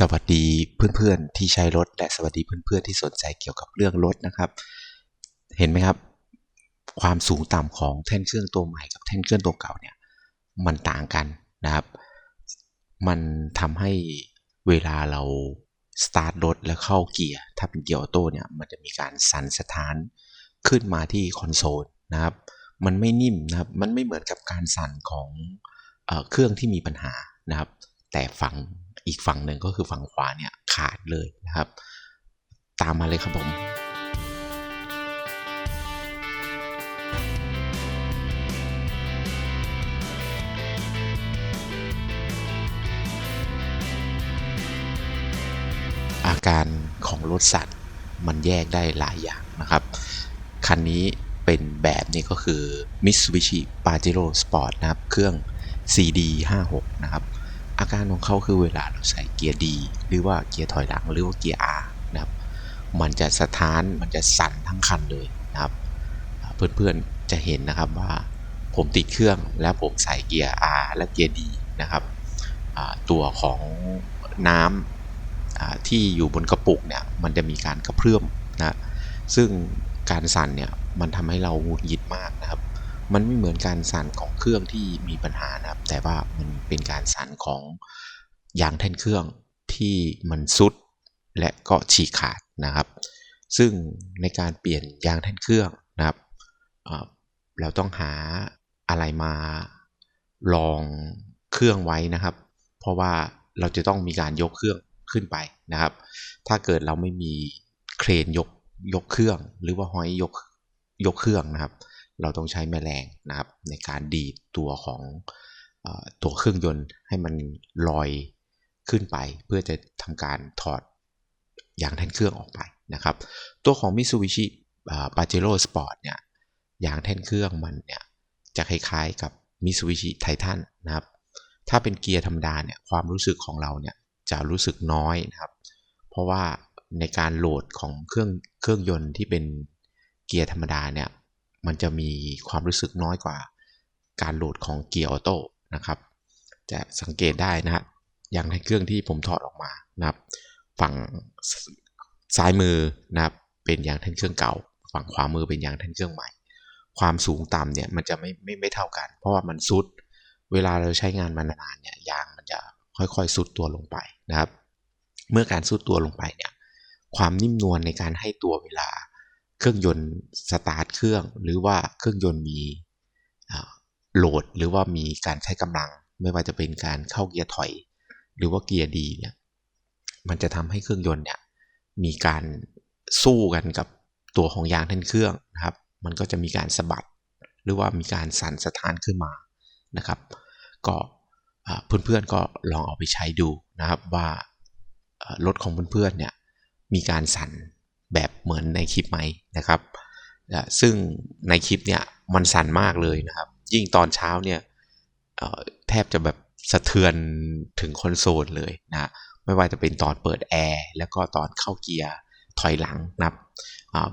สวัสดีเพื่อนๆที่ใช้รถและสวัสดีเพื่อนๆที่สนใจเกี่ยวกับเรื่องรถนะครับ เห็นไหมครับ ความสูงต่ำของแท่นเครื่องตัวใหม่กับแท่นเครื่องตัวเก่าเนี่ยมันต่างกันนะครับ มันทำให้เวลาเราสตาร์ทรถแล้วเข้าเกียร์ถ้าเป็นเกียร์ออโต้เนี่ยมันจะมีการสั่นสะท้านขึ้นมาที่คอนโซลนะครับ มันไม่นิ่มนะครับ มันไม่เหมือนกับการสั่นของเอเครื่องที่มีปัญหานะครับ แต่ฝั่ง อีกฝั่งหนึ่งก็คือฝั่งขวาเนี่ยขาดเลยนะครับ ตามมาเลยครับผมอาการของรถสัตว์มันแยกได้หลายอย่างนะครับ คันนี้เป็นแบบนี้ก็คือ Mitsubishi Pajero Sport นะครับ เครื่อง CD 56 นะครับ อาการของเขาคือเวลาเราใส่เกียร์ดีหรือว่าเกียร์ถอยหลังหรือว่าเกียร์ R นะครับ มันจะสะท้านมันจะสั่นทั้งคันเลยนะครับ เพื่อนๆจะเห็นนะครับว่าผมติดเครื่องแล้วผมใส่เกียร์ R และเกียร์ D นะครับตัวของน้ำที่อยู่บนกระปุกเนี่ยมันจะมีการกระเพื่อมนะซึ่งการสั่นเนี่ยมันทำให้เราหงุดหงิดมากนะครับ มันไม่เหมือนการสั่นของเครื่องที่มีปัญหานะครับ แต่ว่ามันเป็นการสั่นของยางแท่นเครื่องที่มันซุดและก็ฉีกขาดนะครับ ซึ่งในการเปลี่ยนยางแท่นเครื่องนะครับ เราต้องหาอะไรมาลองเครื่องไว้นะครับ เพราะว่าเราจะต้องมีการยกเครื่องขึ้นไปนะครับ ถ้าเกิดเราไม่มีเครนยกยกเครื่อง หรือว่าห้อยยกยกเครื่องนะครับ เราต้องใช้แม่แรงนะครับ ในการดีดตัวของอตัวเครื่องยนต์ให้มันลอยขึ้นไป เพื่อจะทำการถอดยางแท่นเครื่องออกไปนะครับ ตัวของ Mitsubishi Pajero Sport เนี่ยยางแท่นเครื่องมันเนี่ยจะคล้ายๆกับ Mitsubishi Titan นะครับถ้าเป็นเกียร์ธรรมดาเนี่ยความรู้สึกของเราเนี่ยจะรู้สึกน้อยนะครับ เพราะว่าในการโหลดของเครื่องเครื่องยนต์ที่เป็นเกียร์ธรรมดาเนี่ย มันจะมีความรู้สึกน้อยกว่า การโหลดของเกียร์ออโต้นะครับ จะสังเกตได้นะฮะอย่างในเครื่องที่ผมถอดออกมานะครับ ฝั่งซ้ายมือนะครับเป็นยางแท่นเครื่องเก่า ฝั่งขวามือเป็นยางแท่นเครื่องใหม่ ความสูงต่ำเนี่ยมันจะไม่ไม่ไม่เท่ากัน เพราะว่ามันซุด เวลาเราใช้งานมานานเนี่ยยางมันจะค่อยๆซุดตัวลงไปนะครับ เมื่อการซุดตัวลงไปเนี่ยความนิ่มนวลในการให้ตัวเวลา เครื่องยนต์สตาร์ทเครื่อง หรือว่าเครื่องยนต์มีโหลด หรือว่ามีการใช้กำลัง ไม่ว่าจะเป็นการเข้าเกียร์ถอย หรือว่าเกียร์ดีเนี่ยมันจะทำให้เครื่องยนต์เนี่ยมีการสู้กันกับตัวของยางแท่นเครื่องนะครับ มันก็จะมีการสะบัด หรือว่ามีการสั่นสะท้านขึ้นมานะครับ ก็เพื่อนๆก็ลองเอาไปใช้ดูนะครับว่ารถของเพื่อนๆเนี่ยมีการสั่น แบบเหมือนในคลิปไหมนะครับ ซึ่งในคลิปเนี่ยมันสั่นมากเลยนะครับ ยิ่งตอนเช้าเนี่ยแทบจะแบบสะเทือนถึงคอนโซลเลยนะไม่ว่าจะเป็นตอนเปิดแอร์แล้วก็ตอนเข้าเกียร์ถอยหลังนะครับ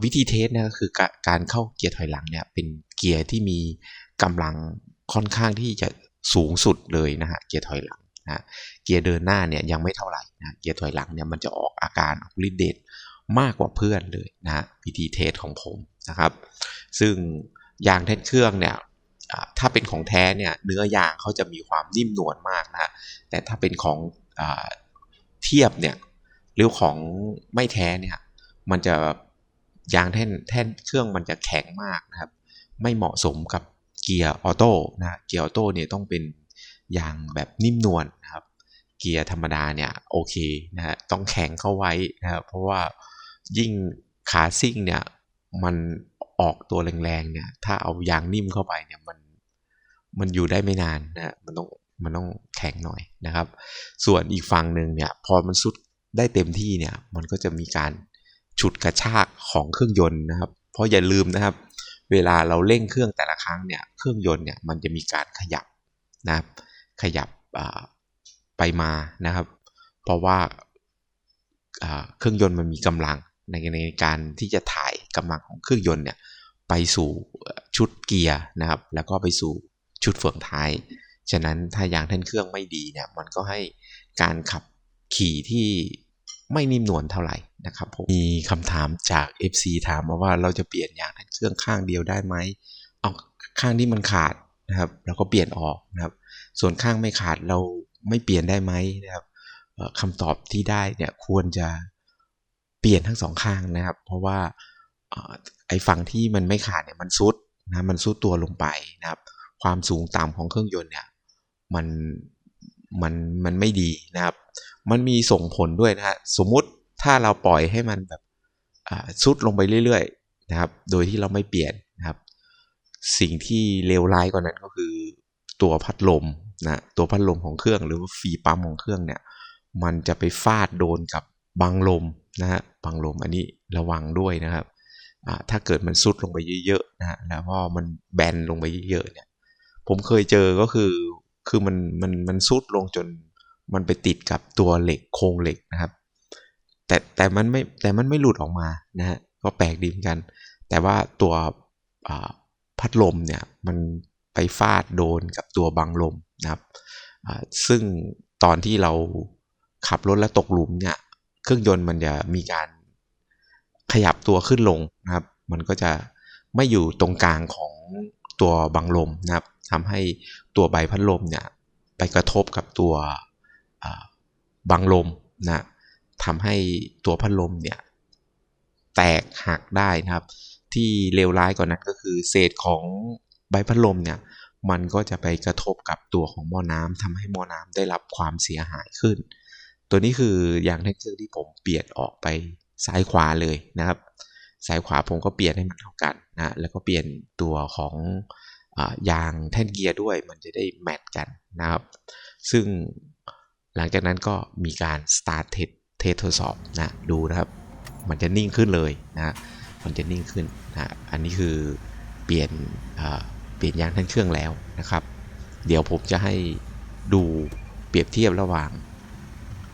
วิธีเทสเนี่ยก็คือการเข้าเกียร์ถอยหลังเนี่ยเป็นเกียร์ที่มีกำลังค่อนข้างที่จะสูงสุดเลยนะฮะเกียร์ถอยหลังนะเกียร์เดินหน้าเนี่ยยังไม่เท่าไหร่นะเกียร์ถอยหลังเนี่ยมันจะออกอาการออกฤทธิ์เดช มากกว่าเพื่อนเลยนะวิธีเทสของผมนะครับ ซึ่งยางแท่นเครื่องเนี่ยถ้าเป็นของแท้เนี่ยเนื้อยางเขาจะมีความนิ่มนวลมากนะแต่ถ้าเป็นของอเทียบเนี่ยหรือของไม่แท้เนี่ยมันจะยางแท่นแท่นเครื่องมันจะแข็งมากนะครับ ไม่เหมาะสมกับเกียร์ออโต้นะเกียร์ออโต้เนี่ยต้องเป็นยางแบบนิ่มนวลนะครับ เกียร์ธรรมดาเนี่ยโอเคนะฮะต้องแข็งเข้าไว้นะครับเพราะว่า ยิ่งขาซิ่งเนี่ยมันออกตัวแรงๆเนี่ย ถ้าเอายางนิ่มเข้าไปเนี่ยมันมันอยู่ได้ไม่นานนะมันต้องมันต้องแข็งหน่อยนะครับ ส่วนอีกฝั่งหนึ่งเนี่ยพอมันสุดได้เต็มที่เนี่ย มันก็จะมีการฉุดกระชากของเครื่องยนต์นะครับ เพราะอย่าลืมนะครับ เวลาเราเร่งเครื่องแต่ละครั้งเนี่ยเครื่องยนต์เนี่ยมันจะมีการขยับนะครับ ขยับไปมานะครับ เพราะว่าเครื่องยนต์มันมีกำลัง ในในการที่จะถ่ายกำลังของเครื่องยนต์เนี่ยไปสู่ชุดเกียร์นะครับ แล้วก็ไปสู่ชุดเฟืองท้าย ฉะนั้นถ้ายางแท่นเครื่องไม่ดีเนี่ยมันก็ให้การขับขี่ที่ไม่นิ่มนวลเท่าไหร่นะครับผมมีคำถามจาก FC ถามมาว่าเราจะเปลี่ยนยางแท่นเครื่องข้างเดียวได้ไหมเอาข้างที่มันขาดนะครับเราก็เปลี่ยนออกนะครับ ส่วนข้างไม่ขาดเราไม่เปลี่ยนได้ไหมนะครับคำตอบที่ได้เนี่ยควรจะ เปลี่ยนทั้งสองข้างนะครับ เพราะว่าไอ้ฝั่งที่มันไม่ขาดเนี่ยมันซุดนะมันซุดตัวลงไปนะครับ ความสูงต่ำของเครื่องยนต์เนี่ยมันมันมันไม่ดีนะครับ มันมีส่งผลด้วยนะฮะสมมุติถ้าเราปล่อยให้มันแบบซุดลงไปเรื่อยๆนะครับ โดยที่เราไม่เปลี่ยนนะครับ สิ่งที่เลวร้ายกว่านั้นก็คือตัวพัดลมนะตัวพัดลมของเครื่องหรือว่าฟีปั๊มของเครื่องเนี่ย มันจะไปฟาดโดนกับบังลม นะฮะบังลมอันนี้ระวังด้วยนะครับถ้าเกิดมันซุดลงไปเยอะๆนะฮะแล้วพอมันแบนลงไปเยอะๆเนี่ยผมเคยเจอก็คือคือมันมันมันซุดลงจนมันไปติดกับตัวเหล็กโครงเหล็กนะครับ แต่แต่มันไม่แต่มันไม่หลุดออกมานะฮะก็แปลกดีเหมือนกัน แต่ว่าตัวพัดลมเนี่ยมันไปฟาดโดนกับตัวบังลมนะครับซึ่งตอนที่เราขับรถแล้วตกหลุมเนี่ย เครื่องยนต์มันจะมีการขยับตัวขึ้นลงนะครับ มันก็จะไม่อยู่ตรงกลางของตัวบังลมนะครับทำให้ตัวใบพัดลมเนี่ยไปกระทบกับตัวบังลมนะทำให้ตัวพัดลมเนี่ยแตกหักได้นะครับ ที่เลวร้ายกว่านั้นก็คือเศษของใบพัดลมเนี่ยมันก็จะไปกระทบกับตัวของหม้อน้ำทำให้หม้อน้ำได้รับความเสียหายขึ้น ตัวนี้คือยางแท็กเตอร์ที่ผมเปลี่ยนออกไปซ้ายขวาเลยนะครับซ้ายขวาผมก็เปลี่ยนให้มันเท่ากันนะแล้วก็เปลี่ยนตัวของอยางแท่นเกียร์ด้วย มันจะได้แมทกันนะครับ ซึ่งหลังจากนั้นก็มีการสตาร์ทเทสเทสทดสอบนะดูนะครับ มันจะนิ่งขึ้นเลยนะมันจะนิ่งขึ้นนะอันนี้คือเปลี่ยนเปลี่ยนยางทั้งเครื่องแล้วนะครับ เดี๋ยวผมจะให้ดูเปรียบเทียบระหว่าง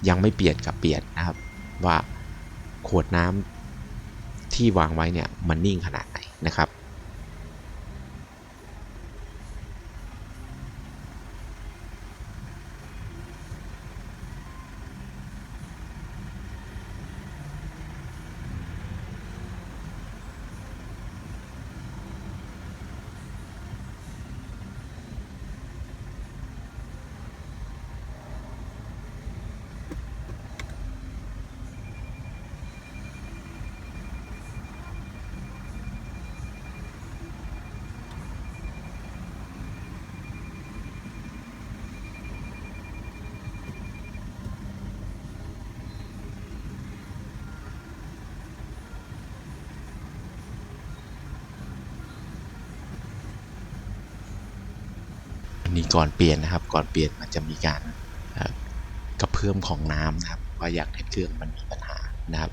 ยังไม่เปลี่ยนกับเปลี่ยนนะครับ ว่าขวดน้ำที่วางไว้เนี่ยมันนิ่งขนาดไหนนะครับ มีก่อนเปลี่ยนนะครับ ก่อนเปลี่ยนมันจะมีการกระเพื่อมของน้ำนะครับว่าอยากให้เครื่องมันมีปัญหานะครับ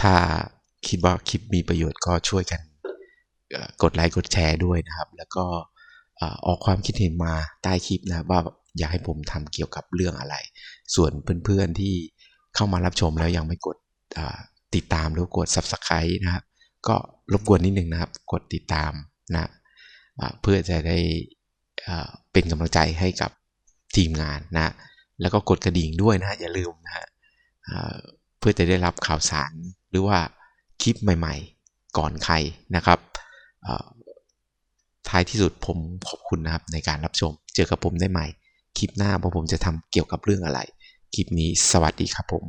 ถ้าคิดว่าคลิปมีประโยชน์ก็ช่วยกันกดไลค์กดแชร์ด้วยนะครับ แล้วก็ออกความคิดเห็นมาใต้คลิปนะว่าอยากให้ผมทำเกี่ยวกับเรื่องอะไร ส่วนเพื่อนๆที่เข้ามารับชมแล้วยังไม่กดติดตามหรือกด Subscribe นะครับก็รบกวนนิดนึงนะครับ กดติดตามนะเพื่อจะได้เป็นกำลังใจให้กับทีมงานนะ แล้วก็กดกระดิ่งด้วยนะ อย่าลืมนะฮะ เพื่อจะได้รับข่าวสารหรือว่าคลิปใหม่ๆ ก่อนใครนะครับท้ายที่สุดผมขอบคุณนะครับในการรับชม เจอกับผมได้ใหม่ คลิปหน้าว่าผมจะทำเกี่ยวกับเรื่องอะไร คลิปนี้สวัสดีครับผม